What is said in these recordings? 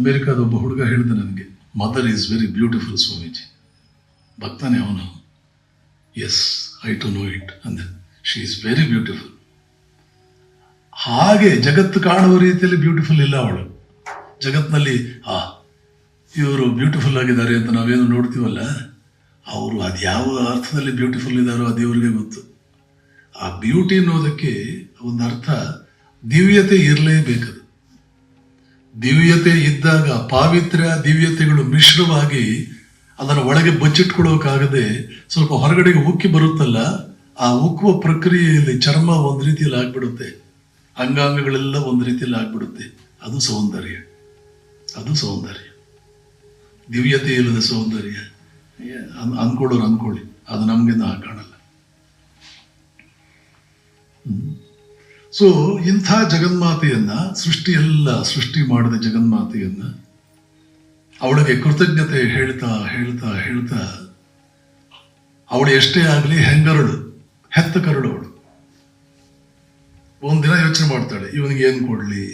ಅಮೆರಿಕಾದ ಒಬ್ಬ ಹುಡುಗ ಹೇಳಿದ ನನಗೆ mother is very beautiful Swamiji. ಭಕ್ತಾನೆ ಅವನು. Yes I to know it ಅಂದೆ. ಶಿ ಈಸ್ ವೆರಿ ಬ್ಯೂಟಿಫುಲ್ ಹಾಗೆ ಜಗತ್ತು ಕಾಣುವ ರೀತಿಯಲ್ಲಿ ಬ್ಯೂಟಿಫುಲ್ ಇಲ್ಲ ಅವಳು. ಜಗತ್ತಿನಲ್ಲಿ ಆ, ಇವರು ಬ್ಯೂಟಿಫುಲ್ ಆಗಿದ್ದಾರೆ ಅಂತ ನಾವೇನು ನೋಡ್ತೀವಲ್ಲ? ಅವರು ಅದು ಯಾವ ಅರ್ಥದಲ್ಲಿ ಬ್ಯೂಟಿಫುಲ್ ಇದ್ದಾರೋ ಅದು ದೇವರಿಗೆ ಗೊತ್ತು. ಆ ಬ್ಯೂಟಿ ಅನ್ನೋದಕ್ಕೆ ಒಂದು ಅರ್ಥ ದಿವ್ಯತೆ ಇರಲೇಬೇಕದು. ದಿವ್ಯತೆ ಇದ್ದಾಗ ಪಾವಿತ್ರ್ಯ ದಿವ್ಯತೆಗಳು ಮಿಶ್ರವಾಗಿ ಅದನ್ನು ಒಳಗೆ ಬಚ್ಚಿಟ್ಕೊಳ್ಳೋಕ್ಕಾಗದೆ ಸ್ವಲ್ಪ ಹೊರಗಡೆಗೆ ಉಕ್ಕಿ ಬರುತ್ತಲ್ಲ, ಆ ಉಕ್ಕುವ ಪ್ರಕ್ರಿಯೆಯಲ್ಲಿ ಚರ್ಮ ಒಂದು ರೀತಿಯಲ್ಲಿ ಆಗ್ಬಿಡುತ್ತೆ. ಅಂಗಾಂಗಗಳೆಲ್ಲ ಒಂದು ರೀತಿಯಲ್ಲಿ ಆಗ್ಬಿಡುತ್ತೆ. ಅದು ಸೌಂದರ್ಯ. ಅದು ಸೌಂದರ್ಯ. ದಿವ್ಯತೆ ಇಲ್ಲದ ಸೌಂದರ್ಯ. ಅನ್ಕೊಳ್ಳೋರು ಅನ್ಕೊಳ್ಳಿ. ಅದು ನಮಗೆ ನಾ ಕಾಣಲ್ಲ. ಸೊ ಇಂಥ ಜಗನ್ಮಾತೆಯನ್ನ ಸೃಷ್ಟಿ ಎಲ್ಲ ಸೃಷ್ಟಿ ಮಾಡಿದ ಜಗನ್ಮಾತೆಯನ್ನ, ಅವಳಿಗೆ ಕೃತಜ್ಞತೆ ಹೇಳ್ತಾ ಹೇಳ್ತಾ ಹೇಳ್ತಾ, ಅವಳು ಎಷ್ಟೇ ಆಗಲಿ ಹೆಂಗರಳು ಹೆತ್ತ ಕರಳು ಅವಳು ಒಂದಿನ ಯೋಚನೆ ಮಾಡ್ತಾಳೆ, ಇವನಿಗೆ ಏನು ಕೊಡಲಿ?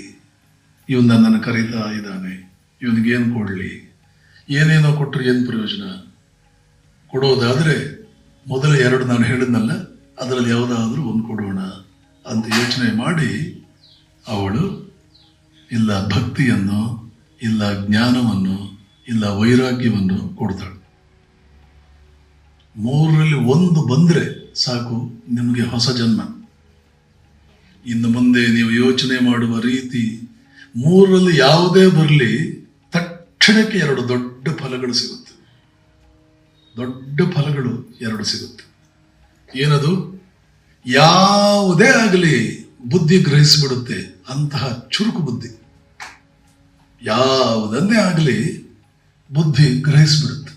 ಇವನು ನನ್ನನ್ನು ಕರೀತಾ ಇದ್ದಾನೆ. ಇವನಿಗೆ ಏನು ಕೊಡ್ಲಿ? ಏನೇನೋ ಕೊಟ್ಟರೆ ಏನು ಪ್ರಯೋಜನ? ಕೊಡೋದಾದರೆ, ಮೊದಲ ಎರಡು ನಾನು ಹೇಳಿದ್ನಲ್ಲ, ಅದರಲ್ಲಿ ಯಾವುದಾದ್ರೂ ಒಂದು ಕೊಡೋಣ. ಅಂತ ಯೋಚನೆ ಮಾಡಿ ಅವಳು, ಇಲ್ಲ ಭಕ್ತಿಯನ್ನು, ಇಲ್ಲ ಜ್ಞಾನವನ್ನು, ಇಲ್ಲ ವೈರಾಗ್ಯವನ್ನು ಕೊಡ್ತಾಳೆ. ಮೂರರಲ್ಲಿ ಒಂದು ಬಂದ್ರೆ ಸಾಕು ನಿಮಗೆ ಹೊಸ ಜನ್ಮ. ಇನ್ನು ಮುಂದೆ ನೀವು ಯೋಚನೆ ಮಾಡುವ ರೀತಿ ಮೂರರಲ್ಲಿ ಯಾವುದೇ ಬರಲಿ ತಕ್ಷಣಕ್ಕೆ ಎರಡು ದೊಡ್ಡ ಫಲಗಳು ಸಿಗುತ್ತೆ. ದೊಡ್ಡ ಫಲಗಳು ಎರಡು ಸಿಗುತ್ತೆ. ಏನದು? ಯಾವುದೇ ಆಗಲಿ ಬುದ್ಧಿ ಗ್ರಹಿಸಿಬಿಡುತ್ತೆ, ಅಂತಹ ಚುರುಕು ಬುದ್ಧಿ. ಯಾವುದನ್ನೇ ಆಗಲಿ ಬುದ್ಧಿ ಗ್ರಹಿಸಿಬಿಡುತ್ತೆ.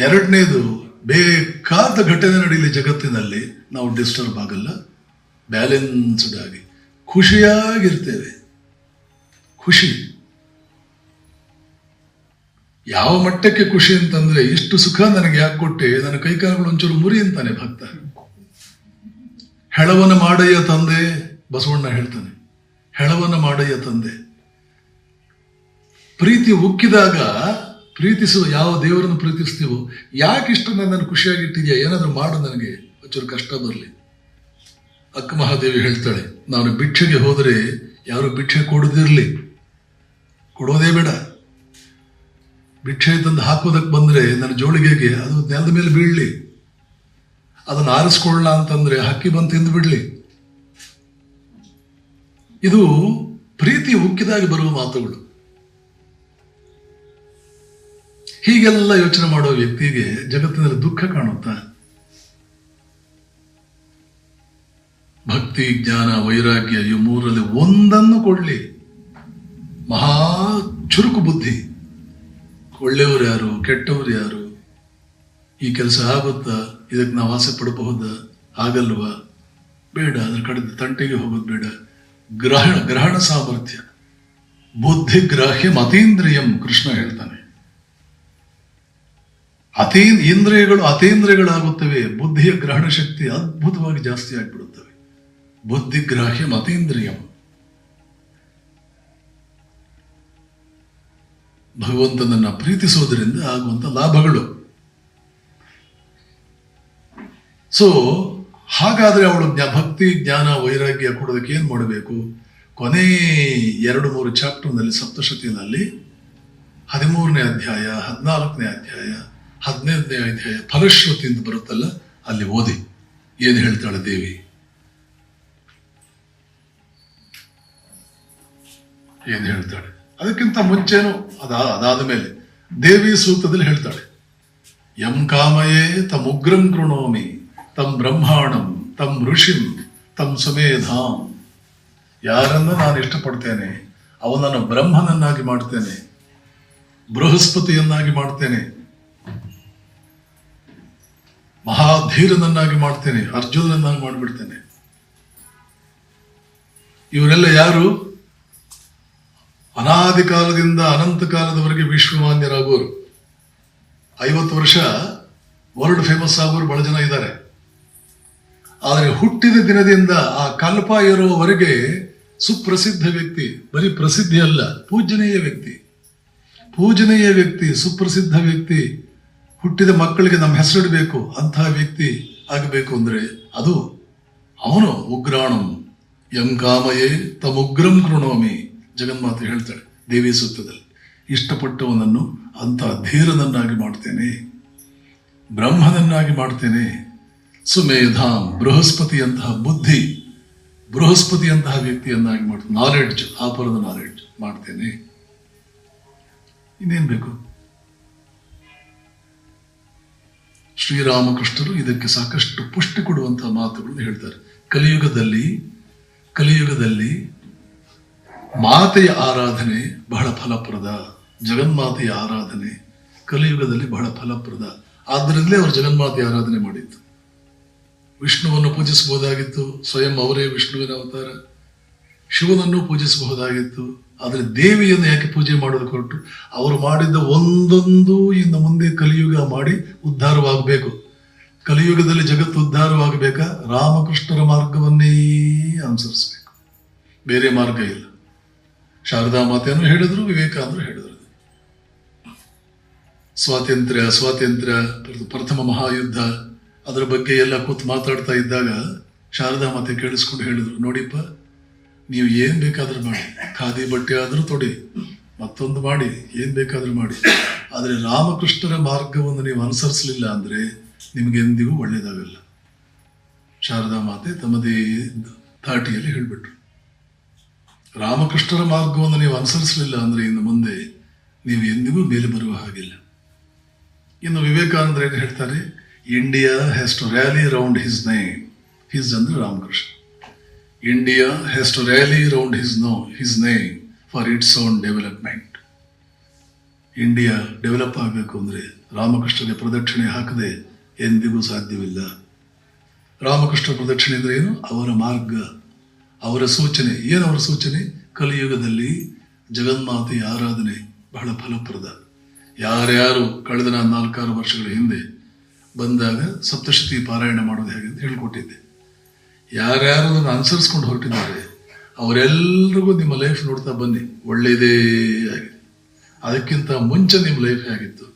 ಎರಡನೇದು, ಬೇಕಾದ ಘಟನೆ ನಡೀಲಿ ಜಗತ್ತಿನಲ್ಲಿ, ನಾವು ಡಿಸ್ಟರ್ಬ್ ಆಗಲ್ಲ, ಬ್ಯಾಲೆನ್ಸ್ಡ್ ಆಗಿ, ಖುಷಿಯಾಗಿರ್ತೇವೆ. ಖುಷಿ. ಯಾವ ಮಟ್ಟಕ್ಕೆ ಖುಷಿ ಅಂತಂದ್ರೆ ಇಷ್ಟು ಸುಖ ನನಗೆ ಯಾಕೆ ಕೊಟ್ಟೆ? ನನ್ನ ಕೈಕಾಲುಗಳು ಒಂಚೂರು ಮುರಿ ಅಂತಾನೆ ಭಕ್ತ. ಹೆಳವನ ಮಾಡಯ್ಯ ತಂದೆ, ಬಸವಣ್ಣ ಹೇಳ್ತಾನೆ. ಹೆಳವನ ಮಾಡಯ್ಯ ತಂದೆ. ಪ್ರೀತಿ ಉಕ್ಕಿದಾಗ ಪ್ರೀತಿಸುವ ಯಾವ ದೇವರನ್ನು ಪ್ರೀತಿಸ್ತೀವೋ, ಯಾಕೆ ಇಷ್ಟು ನನ್ನನ್ನು ಖುಷಿಯಾಗಿಟ್ಟಿದ್ಯಾ? ಏನಾದರೂ ಮಾಡು ನನಗೆ. ಒಂಚೂರು ಕಷ್ಟ ಬರಲಿ. ಅಕ್ಕ ಮಹಾದೇವಿ ಹೇಳ್ತಾಳೆ, ನಾನು ಭಿಕ್ಷೆಗೆ ಹೋದರೆ ಯಾರು ಭಿಕ್ಷೆ ಕೊಡದಿರಲಿ. ಕೊಡೋದೇ ಬೇಡ. ಭಿಕ್ಷೆ ತಂದು ಹಾಕೋದಕ್ಕೆ ಬಂದ್ರೆ ನನ್ನ ಜೋಳಿಗೆಗೆ ಅದು ನೆಲದ ಮೇಲೆ ಬೀಳಲಿ. ಅದನ್ನು ಆರಿಸ್ಕೊಳ್ಳ ಅಂತಂದ್ರೆ ಹಕ್ಕಿ ಬಂದು ತಿಂದು ಬಿಡಲಿ. ಇದು ಪ್ರೀತಿ ಉಕ್ಕಿದಾಗಿ ಬರುವ ಮಾತುಗಳು. ಹೀಗೆಲ್ಲ ಯೋಚನೆ ಮಾಡೋ ವ್ಯಕ್ತಿಗೆ ಜಗತ್ತಿನಲ್ಲಿ ದುಃಖ ಕಾಣುತ್ತಾ? ಭಕ್ತಿ, ಜ್ಞಾನ, ವೈರಾಗ್ಯ, ಈ ಮೂರಲ್ಲಿ ಒಂದನ್ನು ಕೊಡಲಿ. ಮಹಾ ಚುರುಕು ಬುದ್ಧಿ. ಒಳ್ಳೆಯವರು ಯಾರು, ಕೆಟ್ಟವರು ಯಾರು? ಈ ಕೆಲಸ ಆಗುತ್ತಾ? ಇದಕ್ಕೆ ನಾವು ಆಸೆ ಪಡಬಹುದಾ? ಆಗಲ್ವಾ? ಬೇಡ, ಅದ್ರ ಕಡೆ ತಂಟೆಗೆ ಹೋಗೋದು ಬೇಡ. ಗ್ರಹಣ ಗ್ರಹಣ ಸಾಮರ್ಥ್ಯ. ಬುದ್ಧಿ, ಗ್ರಾಹ್ಯ ಅತೀಂದ್ರಿಯಂ ಕೃಷ್ಣ ಹೇಳ್ತಾನೆ. ಅತೀ ಇಂದ್ರಿಯಗಳು ಅತೀಂದ್ರಿಯಗಳಾಗುತ್ತವೆ. ಬುದ್ಧಿಯ ಗ್ರಹಣ ಶಕ್ತಿ ಅದ್ಭುತವಾಗಿ ಜಾಸ್ತಿ ಆಗಿಬಿಡುತ್ತವೆ. ಬುದ್ಧಿ, ಗ್ರಾಹ್ಯಂ ಭಗವಂತನನ್ನ ಪ್ರೀತಿಸೋದ್ರಿಂದ ಆಗುವಂಥ ಲಾಭಗಳು. ಸೊ ಹಾಗಾದ್ರೆ ಅವಳು ಜ್ಞಾ- ಭಕ್ತಿ, ಜ್ಞಾನ, ವೈರಾಗ್ಯ ಕೊಡೋದಕ್ಕೆ ಏನು ಮಾಡಬೇಕು? ಕೊನೆ ಎರಡು ಮೂರು ಚಾಪ್ಟರ್ನಲ್ಲಿ ಸಪ್ತಶತಿನಲ್ಲಿ ಹದಿಮೂರನೇ ಅಧ್ಯಾಯ, ಹದಿನಾಲ್ಕನೇ ಅಧ್ಯಾಯ, ಹದಿನೈದನೇ ಅಧ್ಯಾಯ ಫಲಶ್ರುತಿ ಅಂತ ಬರುತ್ತಲ್ಲ, ಅಲ್ಲಿ ಓದಿ. ಏನು ಹೇಳ್ತಾಳೆ ದೇವಿ? ಏನು ಹೇಳ್ತಾಳೆ? ಅದಕ್ಕಿಂತ ಮುಂಚೆನೂ ಅದ, ಅದಾದ ಮೇಲೆ ದೇವಿ ಸೂತ್ರದಲ್ಲಿ ಹೇಳ್ತಾಳೆ, ಯಂ ಕಾಮಯೇ ತಮ್ ಉಗ್ರಂ ಕೃಣೋಮಿ ತಮ್ ಬ್ರಹ್ಮಾಣಂ ತಮ್ ಋಷಿಂ ತಮ್ ಸುಮೇಧಾಂ. ಯಾರನ್ನ ನಾನು ಇಷ್ಟಪಡ್ತೇನೆ, ಅವನನ್ನು ಬ್ರಹ್ಮನನ್ನಾಗಿ ಮಾಡ್ತೇನೆ, ಬೃಹಸ್ಪತಿಯನ್ನಾಗಿ ಮಾಡ್ತೇನೆ, ಮಹಾಧೀರನನ್ನಾಗಿ ಮಾಡ್ತೇನೆ, ಅರ್ಜುನನನ್ನಾಗಿ ಮಾಡಿಬಿಡ್ತೇನೆ. ಇವರೆಲ್ಲ ಯಾರು? ಅನಾದಿ ಕಾಲದಿಂದ ಅನಂತ ಕಾಲದವರೆಗೆ ವಿಶ್ವಮಾನ್ಯರಾಗೋರು ಐವತ್ತು ವರ್ಷ ವರ್ಲ್ಡ್ ಫೇಮಸ್ ಆಗೋರು ಬಹಳ ಜನ ಇದ್ದಾರೆ. ಆದರೆ ಹುಟ್ಟಿದ ದಿನದಿಂದ ಆ ಕಲ್ಪ ಇರುವವರೆಗೆ ಸುಪ್ರಸಿದ್ಧ ವ್ಯಕ್ತಿ, ಬರೀ ಪ್ರಸಿದ್ಧಿ ಅಲ್ಲ ಪೂಜನೀಯ ವ್ಯಕ್ತಿ. ಪೂಜನೀಯ ವ್ಯಕ್ತಿ, ಸುಪ್ರಸಿದ್ಧ ವ್ಯಕ್ತಿ, ಹುಟ್ಟಿದ ಮಕ್ಕಳಿಗೆ ನಮ್ಮ ಹೆಸರಿಡಬೇಕು ಅಂತಹ ವ್ಯಕ್ತಿ ಆಗಬೇಕು ಅಂದರೆ ಅದು ಅವನು ಉಗ್ರಾಣಂ. ಯಂ ಕಾಮಯೇ ತಮುಗ್ರಂ ಕೃಣೋಮಿ. ಜಗನ್ಮಾತೆ ಹೇಳ್ತಾಳೆ ದೇವಿ ಸೂತ್ರದಲ್ಲಿ, ಇಷ್ಟಪಟ್ಟವನನ್ನು ಅಂಥ ಧೀರನನ್ನಾಗಿ ಮಾಡ್ತೇನೆ, ಬ್ರಹ್ಮನನ್ನಾಗಿ ಮಾಡ್ತೇನೆ. ಸುಮೇಧಾಮ್ ಬೃಹಸ್ಪತಿಯಂತಹ ಬುದ್ಧಿ, ಬೃಹಸ್ಪತಿಯಂತಹ ವ್ಯಕ್ತಿಯನ್ನಾಗಿ ಮಾಡ್ತೇನೆ ನಾಲೆಡ್ಜ್ ಆಪರದ ನಾಲೆಡ್ಜ್ ಮಾಡ್ತೇನೆ. ಇನ್ನೇನ್ ಬೇಕು? ಶ್ರೀರಾಮಕೃಷ್ಣರು ಇದಕ್ಕೆ ಸಾಕಷ್ಟು ಪುಷ್ಟಿ ಕೊಡುವಂತಹ ಮಾತುಗಳನ್ನು ಹೇಳ್ತಾರೆ. ಕಲಿಯುಗದಲ್ಲಿ ಕಲಿಯುಗದಲ್ಲಿ ಮಾತೆಯ ಆರಾಧನೆ ಬಹಳ ಫಲಪ್ರದ, ಜಗನ್ಮಾತೆಯ ಆರಾಧನೆ ಕಲಿಯುಗದಲ್ಲಿ ಬಹಳ ಫಲಪ್ರದ. ಆದ್ದರಿಂದಲೇ ಅವರು ಜಗನ್ಮಾತೆಯ ಆರಾಧನೆ ಮಾಡಿತ್ತು ವಿಷ್ಣುವನ್ನು ಪೂಜಿಸಬಹುದಾಗಿತ್ತು, ಸ್ವಯಂ ಅವರೇ ವಿಷ್ಣುವಿನ ಅವತಾರ. ಶಿವನನ್ನು ಪೂಜಿಸಬಹುದಾಗಿತ್ತು, ಆದರೆ ದೇವಿಯನ್ನು ಯಾಕೆ ಪೂಜೆ ಮಾಡೋದು ಕೊಟ್ಟು ಅವರು ಮಾಡಿದ್ದ ಒಂದೊಂದು ಇನ್ನು ಮುಂದೆ ಕಲಿಯುಗ ಮಾಡಿ ಉದ್ಧಾರವಾಗಬೇಕು. ಕಲಿಯುಗದಲ್ಲಿ ಜಗತ್ತು ಉದ್ಧಾರವಾಗಬೇಕಾ? ರಾಮಕೃಷ್ಣರ ಮಾರ್ಗವನ್ನೇ ಅನುಸರಿಸಬೇಕು. ಬೇರೆ ಮಾರ್ಗ ಇಲ್ಲ. ಶಾರದಾ ಮಾತೆಯನ್ನು ಹೇಳಿದ್ರು, ವಿವೇಕಾನಂದರು ಹೇಳಿದ್ರು. ಸ್ವಾತಂತ್ರ್ಯ ಸ್ವಾತಂತ್ರ್ಯ ಪ್ರಥ- ಪ್ರಥಮ ಮಹಾಯುದ್ಧ, ಅದರ ಬಗ್ಗೆ ಎಲ್ಲ ಕೂತು ಮಾತಾಡ್ತಾ ಇದ್ದಾಗ ಶಾರದಾ ಮಾತೆ ಕೇಳಿಸ್ಕೊಂಡು ಹೇಳಿದ್ರು, ನೋಡಿಪ್ಪ, ನೀವು ಏನ್ ಬೇಕಾದ್ರೂ ಮಾಡಿ, ಖಾದಿ ಬಟ್ಟೆ ಆದ್ರೂ ತೊಡಿ, ಮತ್ತೊಂದು ಮಾಡಿ, ಏನ್ ಬೇಕಾದ್ರೂ ಮಾಡಿ. ಆದರೆ ರಾಮಕೃಷ್ಣರ ಮಾರ್ಗವನ್ನು ನೀವು ಅನುಸರಿಸಲಿಲ್ಲ ಅಂದ್ರೆ ನಿಮ್ಗೆ ಎಂದಿಗೂ ಒಳ್ಳೇದಾಗಲ್ಲ. ಶಾರದಾ ಮಾತೆ ತಮ್ಮದೇ ಧಾಟಿಯಲ್ಲಿ ಹೇಳ್ಬಿಟ್ರು. ರಾಮಕೃಷ್ಣರ ಮಾರ್ಗವನ್ನು ನೀವು ಅನುಸರಿಸಲಿಲ್ಲ ಅಂದ್ರೆ ಇನ್ನು ಮುಂದೆ ನೀವು ಎಂದಿಗೂ ಮೇಲೆ ಬರುವ ಹಾಗಿಲ್ಲ. ಇನ್ನು ವಿವೇಕಾನಂದ ಏನು ಹೇಳ್ತಾರೆ? India has to rally round his name his ಅಂದ್ರೆ Ramakrishna. India has to rally round his no his name for its own development India develop ಆಗಬೇಕು ಅಂದ್ರೆ ರಾಮಕೃಷ್ಣಗೆ ಪ್ರದಕ್ಷಿಣೆ ಹಾಕದೆ ಎಂದಿಗೂ ಸಾಧ್ಯವಿಲ್ಲ. ರಾಮಕೃಷ್ಣ ಪ್ರದಕ್ಷಿಣೆ ಅಂದ್ರೆ ಏನು? ಅವರ ಮಾರ್ಗ. ಅವರ ಸೂಚನೆ, ಏನು ಅವರ ಸೂಚನೆ? ಕಲಿಯುಗದಲ್ಲಿ ಜಗನ್ಮಾತೆಯ ಆರಾಧನೆ ಬಹಳ ಫಲಪ್ರದ. ಯಾರ್ಯಾರು ಕಳೆದ ನಾನು ನಾಲ್ಕಾರು ವರ್ಷಗಳ ಹಿಂದೆ ಬಂದಾಗ ಸಪ್ತಶತಿ ಪಾರಾಯಣ ಮಾಡೋದು ಹೇಗೆ ಅಂತ ಹೇಳ್ಕೊಟ್ಟಿದ್ದೆ. ಯಾರ್ಯಾರು ಅದನ್ನು ಅನುಸರಿಸ್ಕೊಂಡು ಹೊರಟಿದ್ದಾರೆ ಅವರೆಲ್ಲರಿಗೂ ನಿಮ್ಮ ಲೈಫ್ ನೋಡ್ತಾ ಬನ್ನಿ, ಒಳ್ಳೆಯದೇ ಆಗಿದೆ. ಅದಕ್ಕಿಂತ ಮುಂಚೆ ನಿಮ್ಮ ಲೈಫ್ ಹೇಗಿತ್ತು?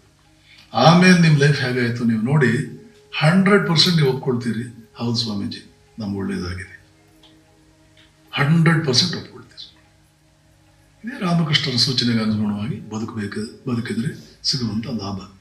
ಆಮೇಲೆ ನಿಮ್ಮ ಲೈಫ್ ಹೇಗಾಯಿತು? ನೀವು ನೋಡಿ ಹಂಡ್ರೆಡ್ ಪರ್ಸೆಂಟ್ ನೀವು ಒಪ್ಕೊಳ್ತೀರಿ. ಹೌದು ಸ್ವಾಮೀಜಿ, ನಮ್ಗೆ ಒಳ್ಳೇದಾಗಿದೆ ಹಂಡ್ರೆಡ್ ಪರ್ಸೆಂಟ್ ಒಪ್ಕೊಳ್ತೀವಿ. ಇದೇ ರಾಮಕೃಷ್ಣನ ಸೂಚನೆಗೆ ಅನುಗುಣವಾಗಿ ಬದುಕಬೇಕು ಬದುಕಿದ್ರೆ ಸಿಗುವಂಥ ಲಾಭ.